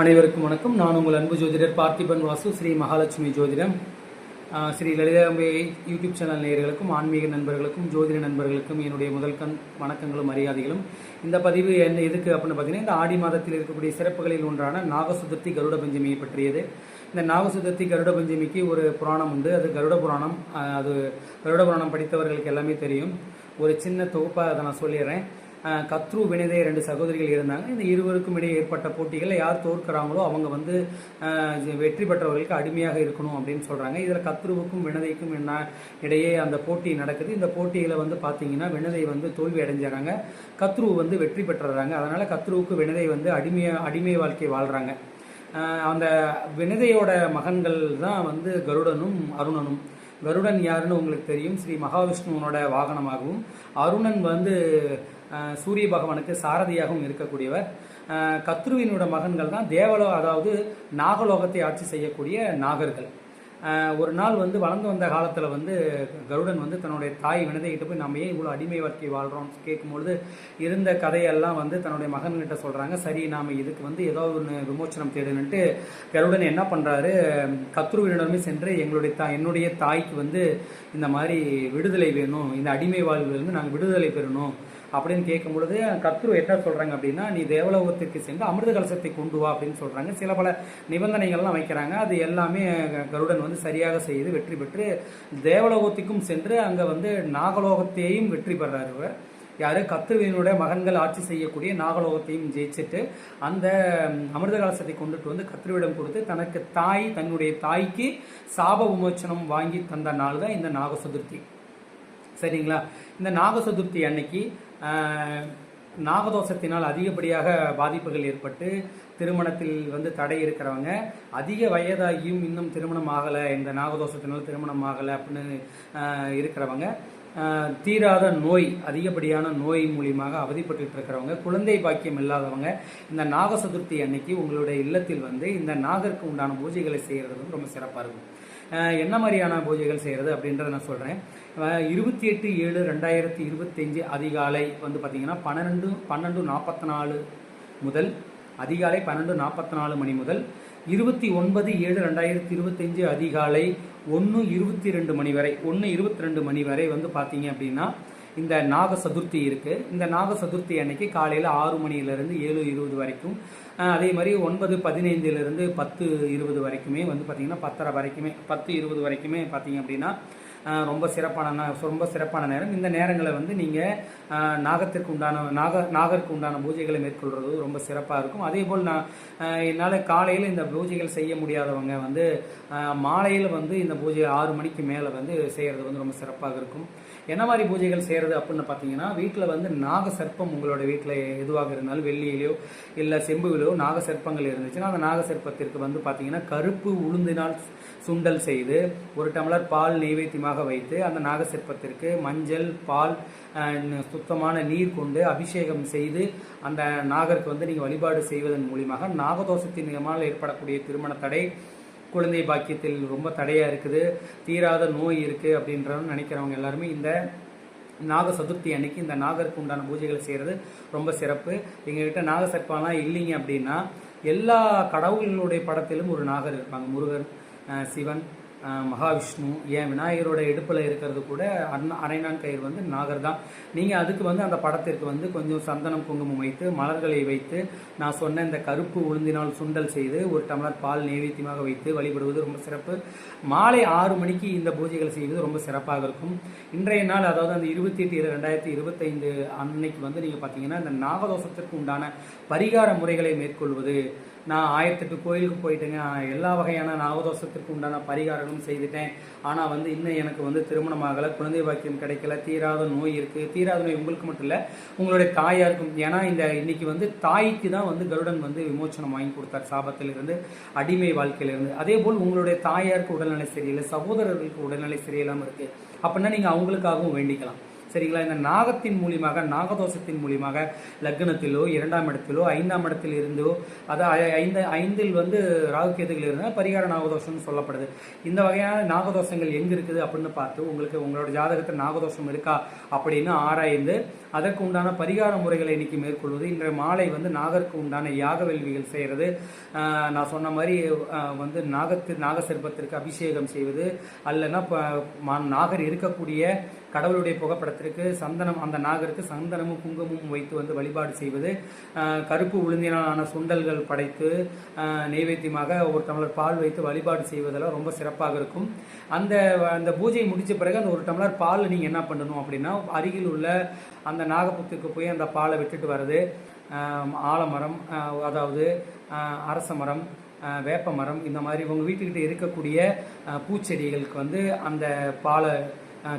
அனைவருக்கும் வணக்கம். நான் உங்கள் அன்பு ஜோதிடர் பார்த்திபன் வாசு ஸ்ரீ மகாலட்சுமி ஜோதிடம். ஸ்ரீ லலிதாம்பே யூடியூப் சேனல் நேயர்களுக்கும் ஆன்மீக நண்பர்களுக்கும் ஜோதிட நண்பர்களுக்கும் என்னுடைய முதல் கண் வணக்கங்களும் மரியாதைகளும். இந்த பதிவு என்ன எதுக்கு அப்படின்னு பார்த்தீங்கன்னா இந்த ஆடி மாதத்தில் இருக்கக்கூடிய சிறப்புகளில் ஒன்றான நாகசுதர்த்தி கருட பஞ்சமியை பற்றியது. இந்த நாகசுதர்த்தி கருட பஞ்சமிக்கு ஒரு புராணம் உண்டு. அது கருட புராணம் அது கருட புராணம் படித்தவர்களுக்கு எல்லாமே தெரியும். ஒரு சின்ன தொகுப்பாக அதை நான் சொல்லிடுறேன். கத்ரு வினிதே ரெண்டு சகோதரிகள் இருந்தாங்க. இந்த இருவருக்கும் இடையே ஏற்பட்ட போட்டிகளில் யார் தோற்கிறாங்களோ அவங்க வந்து வெற்றி பெற்றவர்களுக்கு அடிமையாக இருக்கணும் அப்படின்னு சொல்கிறாங்க இதில் கத்ருவுக்கும் வினதைக்கும் என்ன இடையே அந்த போட்டி நடக்குது. இந்த போட்டியில் வந்து பார்த்தீங்கன்னா வினதை வந்து தோல்வி அடைஞ்சாங்க. கத்ரு வந்து வெற்றி பெற்றுறாங்க. அதனால் கத்ருவுக்கு வினதை வந்து அடிமையாக அடிமை வாழ்க்கை வாழ்கிறாங்க அந்த வினதையோட மகன்கள் தான் வந்து கருடனும் அருணனும். கருடன் யாருன்னு உங்களுக்கு தெரியும். ஸ்ரீ மகாவிஷ்ணுவனோட வாகனமாகவும். அருணன் வந்து சூரிய பகவானுக்கு சாரதியாகவும் இருக்கக்கூடியவர். கத்ருவினோட மகன்கள் தான் தேவலோ அதாவது நாகலோகத்தை ஆட்சி செய்யக்கூடிய நாகர்கள். ஒரு நாள் வந்து வளர்ந்து வந்த காலத்தில் வந்து கருடன் வந்து தன்னுடைய தாய் வினதைகிட்ட போய் நம்ம ஏன் இவ்வளோ அடிமை வாழ்க்கை வாழ்கிறோம் கேட்கும்பொழுது இருந்த கதையெல்லாம் வந்து தன்னுடைய மகன்கிட்ட சொல்கிறாங்க சரி நாம் இதுக்கு வந்து ஏதோ ஒன்று விமோச்சனம் தேடுன்னுட்டு கருடன் என்ன பண்ணுறாரு கத்ருவினிடமே சென்று எங்களுடைய தா என்னுடைய தாய்க்கு வந்து இந்த மாதிரி விடுதலை வேணும். இந்த அடிமை வாழ்விலிருந்து நாங்கள் விடுதலை பெறணும். அப்படின்னு கேட்கும் பொழுது கத்ரு என்ன சொல்கிறாங்க அப்படின்னா நீ தேவலோகத்திற்கு சென்று அமிர்த கலசத்தை கொண்டு வா அப்படின்னு சொல்கிறாங்க சில பல நிபந்தனைகள்லாம் வைக்கிறாங்க. அது எல்லாமே கருடன் வந்து சரியாக செய்து வெற்றி பெற்று தேவலோகத்துக்கும் சென்று அங்கே வந்து நாகலோகத்தையும் வெற்றி பெறாரு இவர். யார்? கத்ருவினுடைய மகன்கள் ஆட்சி செய்யக்கூடிய நாகலோகத்தையும் ஜெயிச்சுட்டு அந்த அமிர்த கலசத்தை கொண்டுட்டு வந்து கத்ருவிடம் கொடுத்து தனக்கு தாய் தன்னுடைய தாய்க்கு சாப விமோச்சனம் வாங்கி தந்த நாள் தான் இந்த நாக சதுர்த்தி சரிங்களா? இந்த நாக சதுர்த்தி அன்னைக்கு நாகதோஷத்தினால் அதிகப்படியாக பாதிப்புகள் ஏற்பட்டு திருமணத்தில் வந்து தடை இருக்கிறவங்க அதிக வயதாகியும் இன்னும் திருமணம் ஆகலை இந்த நாகதோஷத்தினால் திருமணம் ஆகலை அப்படின்னு இருக்கிறவங்க தீராத நோய் அதிகப்படியான நோய் மூலியமாக அவதிப்பட்டு இருக்கிறவங்க குழந்தை பாக்கியம் இல்லாதவங்க இந்த நாக சதுர்த்தி அன்னைக்கு உங்களுடைய இல்லத்தில் வந்து இந்த நாகருக்கு உண்டான பூஜைகளை செய்கிறது வந்து ரொம்ப சிறப்பாக இருக்கும். என்ன மாதிரியான பூஜைகள் செய்கிறது அப்படின்றத நான் சொல்கிறேன் இருபத்தி எட்டு ஏழு ரெண்டாயிரத்தி இருபத்தஞ்சு அதிகாலை வந்து பார்த்திங்கன்னா பன்னெண்டு பன்னெண்டு நாற்பத்தி நாலு முதல் அதிகாலை பன்னெண்டு நாற்பத்தி நாலு மணி முதல் இருபத்தி ஒன்பது ஏழு ரெண்டாயிரத்தி இருபத்தஞ்சு அதிகாலை ஒன்று இருபத்தி ரெண்டு மணி வரை ஒன்று இருபத்தி ரெண்டு மணி வரை வந்து பார்த்தீங்க அப்படின்னா இந்த நாக சதுர்த்தி இருக்குது இந்த நாக சதுர்த்தி அன்னைக்கு காலையில் ஆறு மணியிலேருந்து ஏழு இருபது வரைக்கும் அதே மாதிரி ஒன்பது பதினைந்துலேருந்து பத்து இருபது வரைக்குமே வந்து பார்த்திங்கன்னா பத்தரை வரைக்குமே பத்து இருபது வரைக்குமே பார்த்தீங்க அப்படின்னா ரொம்ப சிறப்பான ரொம்ப சிறப்பான நேரம். இந்த நேரங்களை வந்து நீங்கள் நாகத்திற்கு உண்டான நாக நாகருக்கு உண்டான பூஜைகளை மேற்கொள்வது ரொம்ப சிறப்பாக இருக்கும். அதே போல் நான் என்னால் காலையில் இந்த பூஜைகள் செய்ய முடியாதவங்க வந்து மாலையில் வந்து இந்த பூஜை ஆறு மணிக்கு மேலே வந்து செய்கிறது வந்து ரொம்ப சிறப்பாக இருக்கும். என்ன மாதிரி பூஜைகள் செய்கிறது அப்படின்னு பார்த்தீங்கன்னா வீட்டில் வந்து நாக சர்ப்பம் உங்களோட வீட்டில் எதுவாக இருந்தாலும் வெள்ளியிலையோ இல்லை செம்புவிலோ நாக சர்ப்பங்கள் இருந்துச்சுன்னா அந்த நாக சர்ப்பத்திற்கு வந்து பார்த்தீங்கன்னா கருப்பு உளுந்தினால் சுண்டல் செய்து ஒரு டம்ளர் பால் நெய்வேத்தியமாக வைத்து அந்த நாக சர்ப்பத்திற்கு மஞ்சள் பால் சுத்தமான நீர் கொண்டு அபிஷேகம் செய்து அந்த நாகருக்கு வந்து நீங்கள் வழிபாடு செய்வதன் மூலியமாக நாகதோஷத்தின் மூலமாக ஏற்படக்கூடிய திருமண தடை குழந்தை பாக்கியத்தில் ரொம்ப தடையாக இருக்குது. தீராத நோய் இருக்குது அப்படின்றவங்க நினைக்கிறவங்க எல்லாருமே இந்த நாக சதுர்த்தி அன்னைக்கு இந்த நாகருக்கு உண்டான பூஜைகள் செய்கிறது ரொம்ப சிறப்பு. எங்ககிட்ட நாக சர்ப்பம்லாம் இல்லைங்க அப்படின்னா எல்லா கடவுள்களுடைய படத்திலும் ஒரு நாகர் இருப்பாங்க. முருகன் சிவன் மகாவிஷ்ணு ஏன் விநாயகரோட இடுப்பில் இருக்கிறது கூட அண்ணா அரைநான் கயிறு வந்து நாகர் தான். நீங்கள் அதுக்கு வந்து அந்த படத்திற்கு வந்து கொஞ்சம் சந்தனம் குங்குமம் வைத்து மலர்களை வைத்து நான் சொன்ன இந்த கருப்பு உளுந்தினால் சுண்டல் செய்து ஒரு டம்ளர் பால் நைவேத்தியமாக வைத்து வழிபடுவது ரொம்ப சிறப்பு. மாலை ஆறு மணிக்கு இந்த பூஜைகள் செய்வது ரொம்ப சிறப்பாக இருக்கும். இன்றைய நாள் அதாவது அந்த இருபத்தி எட்டு ரெண்டாயிரத்தி இருபத்தைந்து அன்னைக்கு வந்து நீங்கள் பார்த்தீங்கன்னா இந்த நாகதோஷத்திற்கு உண்டான பரிகார முறைகளை மேற்கொள்வது நான் ஆயிரத்தெட்டு கோயிலுக்கு போயிட்டேங்க. எல்லா வகையான நாகதோஷத்திற்கு உண்டான பரிகாரங்களும் செய்துட்டேன். ஆனால் வந்து இன்னும் எனக்கு வந்து திருமணம் ஆகலை குழந்தை பாக்கியம் கிடைக்கல தீராத நோய் இருக்குது தீராத நோய் உங்களுக்கு மட்டும் இல்லை உங்களுடைய தாயாருக்கும். ஏன்னா இந்த இன்னைக்கு வந்து தாய்க்கு தான் வந்து கருடன் வந்து விமோச்சனம் வாங்கி கொடுத்தார் சாபத்திலிருந்து அடிமை வாழ்க்கையிலிருந்து. அதே போல் உங்களுடைய தாயாருக்கு உடல்நிலை சரியில்லை சகோதரர்களுக்கு உடல்நிலை சரியில்லாமல் இருக்குது அப்படின்னா நீங்கள் அவங்களுக்காகவும் வேண்டிக்கலாம். சரிங்களா? இந்த நாகத்தின் மூலியமாக நாகதோஷத்தின் மூலியமாக லக்னத்திலோ இரண்டாம் இடத்திலோ ஐந்தாம் இடத்தில் இருந்தோ அதாவது ஐந்து ஐந்தில் வந்து ராகுகேதுகள் இருந்தால் பரிகார நாகதோஷம்னு சொல்லப்படுது. இந்த வகையான நாகதோஷங்கள் எங்கே இருக்குது அப்படின்னு பார்த்து உங்களுக்கு உங்களோட ஜாதகத்தில் நாகதோஷம் இருக்கா அப்படின்னு ஆராய்ந்து அதற்கு உண்டான பரிகார முறைகளை இன்றைக்கி மேற்கொள்வது. இன்றைய மாலை வந்து நாகருக்கு உண்டான யாக வேள்விகள் செய்கிறது நான் சொன்ன மாதிரி வந்து நாகத்து நாகசர்ப்பத்திற்கு அபிஷேகம் செய்வது அல்லனா நாகர் இருக்கக்கூடிய கடவுளுடைய புகைப்படத்திற்கு சந்தனம் அந்த நாகருக்கு சந்தனமும் குங்குமமும் வைத்து வந்து வழிபாடு செய்வது கருப்பு உளுந்தினாலான சுண்டல்கள் படைத்து நைவேத்தியமாக நெய்வேத்தியமாக ஒரு டம்ளர் பால் வைத்து வழிபாடு செய்வதெல்லாம் ரொம்ப சிறப்பாக இருக்கும். அந்த அந்த பூஜை முடித்த பிறகு அந்த ஒரு டம்ளர் பால் நீங்கள் என்ன பண்ணணும் அப்படின்னா அருகில் உள்ள அந்த அந்த நாகப்புத்துக்கு போய் அந்த பாலை விட்டுட்டு வர்றது ஆலமரம் அதாவது அரச மரம் வேப்ப மரம் இந்த மாதிரி உங்கள் வீட்டுக்கிட்ட இருக்கக்கூடிய பூச்செடிகளுக்கு வந்து அந்த பாலை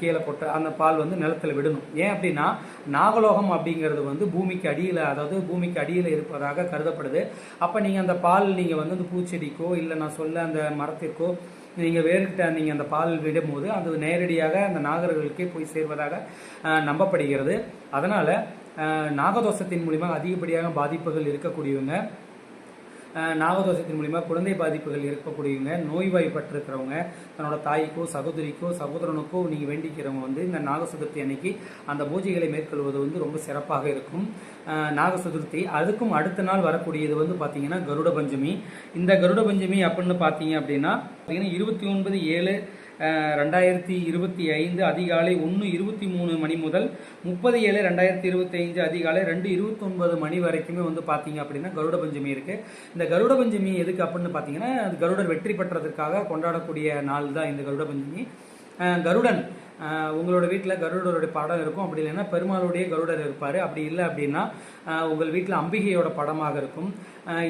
கீழே கொட்ட அந்த பால் வந்து நிலத்தில் விடணும். ஏன் அப்படின்னா நாகலோகம் அப்படிங்கிறது வந்து பூமிக்கு அடியில் அதாவது பூமிக்கு அடியில் இருப்பதாக கருதப்படுது. அப்போ நீங்கள் அந்த பால் நீங்கள் வந்து அந்த பூச்செடிக்கோ இல்லை நான் சொல்ல அந்த மரத்திற்கோ நீங்கள் வேர்கிட்ட நீங்கள் அந்த பால் விடும்போது அது நேரடியாக அந்த நாகர்களுக்கே போய் சேர்வதாக நம்பப்படுகிறது. அதனால் நாகதோஷத்தின் மூலிமா அதிகப்படியாக பாதிப்புகள் இருக்கக்கூடியவங்க நாகதோஷத்தின் மூலிமா குழந்தை பாதிப்புகள் இருக்கக்கூடியவங்க நோய்வாய்ப்பட்டிருக்கிறவங்க தன்னோட தாய்க்கோ சகோதரிக்கோ சகோதரனுக்கோ நீங்கள் வேண்டிக்கிறவங்க வந்து இந்த நாக சதுர்த்தி அன்னைக்கு அந்த பூஜைகளை மேற்கொள்வது வந்து ரொம்ப சிறப்பாக இருக்கும். நாக சதுர்த்தி அதுக்கும் அடுத்த நாள் வரக்கூடியது வந்து பார்த்தீங்கன்னா கருட பஞ்சமி இந்த கருட பஞ்சமி அப்படின்னு பார்த்தீங்க அப்படின்னா பார்த்தீங்கன்னா இருபத்தி ஒன்பது ஏழு ரெண்டாயிரத்தி இருபத்தி ஐந்து அதிகாலை ஒன்று இருபத்தி மூணு மணி முதல் முப்பது ஏழு ரெண்டாயிரத்தி இருபத்தி ஐந்து அதிகாலை ரெண்டு இருபத்தொன்பது மணி வரைக்குமே வந்து பார்த்தீங்க அப்படின்னா கருட பஞ்சமி இருக்குது இந்த கருட பஞ்சமி எதுக்கு அப்படின்னு பார்த்தீங்கன்னா அது கருடர் வெற்றி பெற்றதற்காக கொண்டாடக்கூடிய நாள் தான் இந்த கருட பஞ்சமி. கருடன் உங்களோட வீட்டில் கருடருடைய படம் இருக்கும். அப்படி இல்லைன்னா பெருமாளுடைய கருடர் இருப்பார். அப்படி இல்லை அப்படின்னா உங்கள் வீட்டில் அம்பிகையோட படமாக இருக்கும்.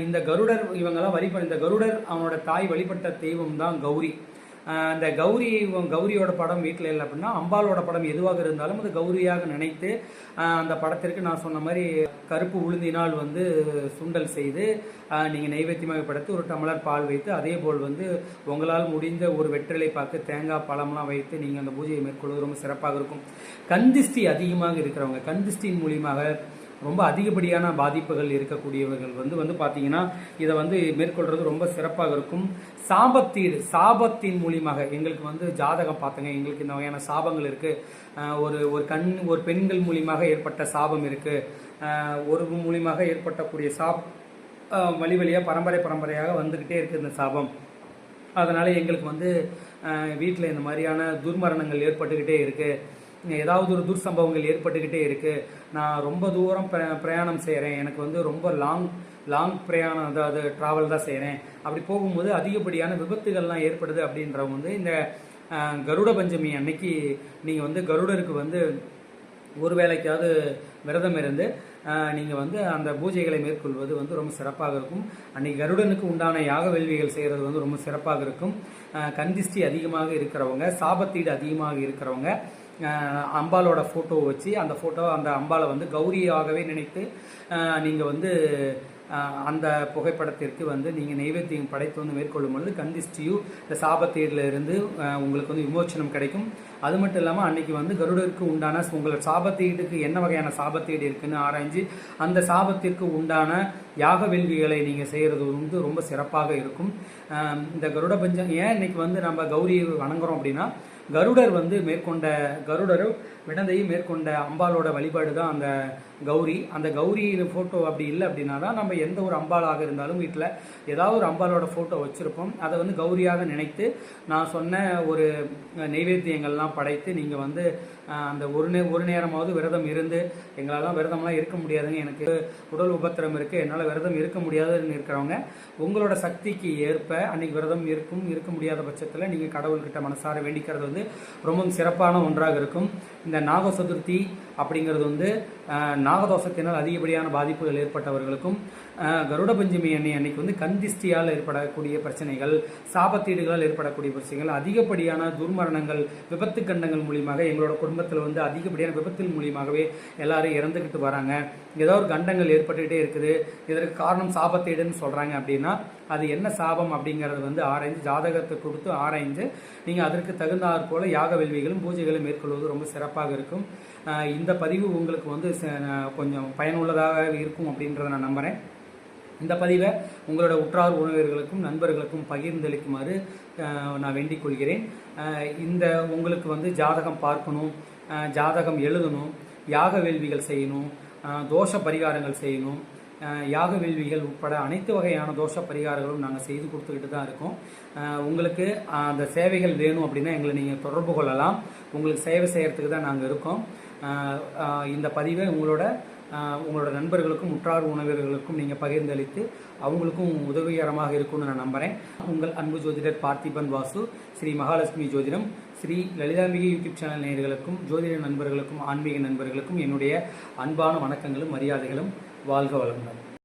இந்த கருடர் இவங்கெல்லாம் வழிபட இந்த கருடர் அவனோட தாய் வழிபட்ட தெய்வம் தான் கௌரி. அந்த கௌரி கௌரியோட படம் வீட்டில் இல்லை அப்படின்னா அம்பாலோட படம் எதுவாக இருந்தாலும் அது கௌரியாக நினைத்து அந்த படத்திற்கு நான் சொன்ன மாதிரி கருப்பு உளுந்தினால் வந்து சுண்டல் செய்து நீங்கள் நைவேத்தியமாக படைத்து ஒரு டம்ளர் பால் வைத்து அதே போல் வந்து உங்களால் முடிந்த ஒரு வெற்றிலை பார்த்து தேங்காய் பழம்லாம் வைத்து நீங்கள் அந்த பூஜையை மேற்கொள்வது ரொம்ப சிறப்பாக இருக்கும். கந்திஷ்டி அதிகமாக இருக்கிறவங்க கந்திஷ்டியின் மூலியமாக ரொம்ப அதிகப்படியான பாதிப்புகள் இருக்கக்கூடியவர்கள் வந்து வந்து பார்த்தீங்கன்னா இதை வந்து மேற்கொள்றது ரொம்ப சிறப்பாக இருக்கும். சாபத்தீடு சாபத்தின் மூலியமாக எங்களுக்கு வந்து ஜாதகம் பார்த்தங்க எங்களுக்கு இந்த வகையான சாபங்கள் இருக்குது ஒரு ஒரு கண் ஒரு பெண்கள் மூலியமாக ஏற்பட்ட சாபம் இருக்குது ஒரு மூலியமாக ஏற்பட்டக்கூடிய சாப் வழி வழியாக பரம்பரை பரம்பரையாக வந்துக்கிட்டே இருக்குது இந்த சாபம். அதனால் எங்களுக்கு வந்து வீட்டில் இந்த மாதிரியான துர்மரணங்கள் ஏற்பட்டுக்கிட்டே இருக்குது ஏதாவது ஒரு துர்சம்பவங்கள் ஏற்பட்டுக்கிட்டே இருக்குது நான் ரொம்ப தூரம் பிரயாணம் செய்கிறேன் எனக்கு வந்து ரொம்ப லாங் லாங் பிரயாணம் அதாவது ட்ராவல் தான் செய்கிறேன் அப்படி போகும்போது அதிகப்படியான விபத்துகள்லாம் ஏற்படுது அப்படின்றவங்க வந்து இந்த கருட பஞ்சமி அன்னைக்கு நீங்கள் வந்து கருடருக்கு வந்து ஒரு வேளைக்காவது விரதம் இருந்து நீங்கள் வந்து அந்த பூஜைகளை மேற்கொள்வது வந்து ரொம்ப சிறப்பாக இருக்கும். அன்னைக்கு கருடனுக்கு உண்டான யாக வேள்விகள் செய்கிறது வந்து ரொம்ப சிறப்பாக இருக்கும். கந்திஷ்டி அதிகமாக இருக்கிறவங்க சாபத்தீடு அதிகமாக இருக்கிறவங்க அம்பாலோட ஃபோட்டோவை வச்சு அந்த ஃபோட்டோ அந்த அம்பாலை வந்து கௌரியாகவே நினைத்து நீங்கள் வந்து அந்த புகைப்படத்திற்கு வந்து நீங்கள் நைவேத்தியம் படைத்து வந்து மேற்கொள்ளும் பொழுது கந்திஷ்டியு இந்த சாபத்தீடில் இருந்து உங்களுக்கு வந்து விமோச்சனம் கிடைக்கும். அது மட்டும் இல்லாமல் அன்றைக்கி வந்து கருடருக்கு உண்டான உங்களோட சாபத்தீடுக்கு என்ன வகையான சாபத்தீடு இருக்குன்னு ஆராய்ஞ்சு அந்த சாபத்திற்கு உண்டான யாக வேள்விகளை நீங்கள் செய்கிறது வந்து ரொம்ப சிறப்பாக இருக்கும். இந்த கருட பஞ்சம் ஏன் இன்னைக்கு வந்து நம்ம கௌரியை வணங்குறோம் அப்படின்னா கருடர் வந்து மேற்கொண்ட கருடரும் விடந்தையும் மேற்கொண்ட அம்பாலோட வழிபாடு தான் அந்த கௌரி. அந்த கௌரியின் ஃபோட்டோ அப்படி இல்லை அப்படின்னா தான் நம்ம எந்த ஒரு அம்பாளாக இருந்தாலும் வீட்டில் ஏதாவது ஒரு அம்பாலோட ஃபோட்டோ வச்சுருப்போம். அதை வந்து கௌரியாக நினைத்து நான் சொன்ன ஒரு நெய்வேத்தியங்கள்லாம் படைத்து நீங்கள் வந்து அந்த ஒரு நே ஒரு நேரமாவது விரதம் இருந்து எங்களாலாம் விரதம்லாம் இருக்க முடியாதுங்க. எனக்கு உடல் உபத்திரம் இருக்குது என்னால் விரதம் இருக்க முடியாதுன்னு இருக்கிறவங்க உங்களோட சக்திக்கு ஏற்ப அன்னைக்கு விரதம் இருக்கும் இருக்க முடியாத பட்சத்தில் நீங்கள் கடவுள்கிட்ட மனசார வேண்டிக்கிறது வந்து ரொம்பவும் சிறப்பான ஒன்றாக இருக்கும். இந்த நாக சதுர்த்தி அப்படிங்கிறது வந்து நாகதோஷத்தினால் அதிகப்படியான பாதிப்புகள் ஏற்பட்டவர்களுக்கும் கருட பஞ்சமி அன்னை அன்னைக்கு வந்து கந்திஷ்டியால் ஏற்படக்கூடிய பிரச்சனைகள் சாபத்தீடுகளால் ஏற்படக்கூடிய பிரச்சனைகள் அதிகப்படியான துர்மரணங்கள் விபத்து கண்டங்கள் மூலியமாக எங்களோட குடும்பத்தில் வந்து அதிகப்படியான விபத்தின் மூலியமாகவே எல்லாரும் இறந்துக்கிட்டு வராங்க. ஏதோ ஒரு கண்டங்கள் ஏற்பட்டுக்கிட்டே இருக்குது. இதற்கு காரணம் சாபத்தீடுன்னு சொல்கிறாங்க அப்படின்னா அது என்ன சாபம் அப்படிங்கிறது வந்து ஆராய்ஞ்சு ஜாதகத்தை கொடுத்து ஆராய்ஞ்சு நீங்கள் அதற்கு தகுந்தாற் போல யாக வேள்விகளும் பூஜைகளும் மேற்கொள்வது ரொம்ப சிறப்பு. சிறப்பாக இருக்கும். இந்த பதிவு உங்களுக்கு வந்து கொஞ்சம் பயனுள்ளதாக இருக்கும் அப்படின்றத நான் நம்புகிறேன் இந்த பதிவை உங்களோட உற்றார் உறவினர்களுக்கும் நண்பர்களுக்கும் பகிர்ந்தளிக்குமாறு நான் வேண்டிக் கொள்கிறேன். இந்த உங்களுக்கு வந்து ஜாதகம் பார்க்கணும் ஜாதகம் எழுதணும் யாக வேள்விகள் செய்யணும் தோஷ பரிகாரங்கள் செய்யணும் யாக வேள்விகள் உட்பட அனைத்து வகையான தோஷ பரிகாரங்களும் நாங்கள் செய்து கொடுத்துக்கிட்டு தான் இருக்கோம். உங்களுக்கு அந்த சேவைகள் வேணும் அப்படின்னா எங்களை நீங்கள் தொடர்பு கொள்ளலாம். உங்களுக்கு சேவை செய்கிறதுக்கு தான் நாங்கள் இருக்கோம். இந்த பதிவை உங்களோட உங்களோட நண்பர்களுக்கும் உற்றார் உணவர்களுக்கும் நீங்கள் பகிர்ந்தளித்து அவங்களுக்கும் உதவிகரமாக இருக்கும்னு நான் நம்புகிறேன் உங்கள் அன்பு ஜோதிடர் பார்த்திபன் வாசு ஸ்ரீ மகாலட்சுமி ஜோதிடம் ஸ்ரீ லலிதாம்பிகை யூடியூப் சேனல் நேயர்களுக்கும் ஜோதிட நண்பர்களுக்கும் ஆன்மீக நண்பர்களுக்கும் என்னுடைய அன்பான வணக்கங்களும் மரியாதைகளும் வாழ்க வளமுடன்.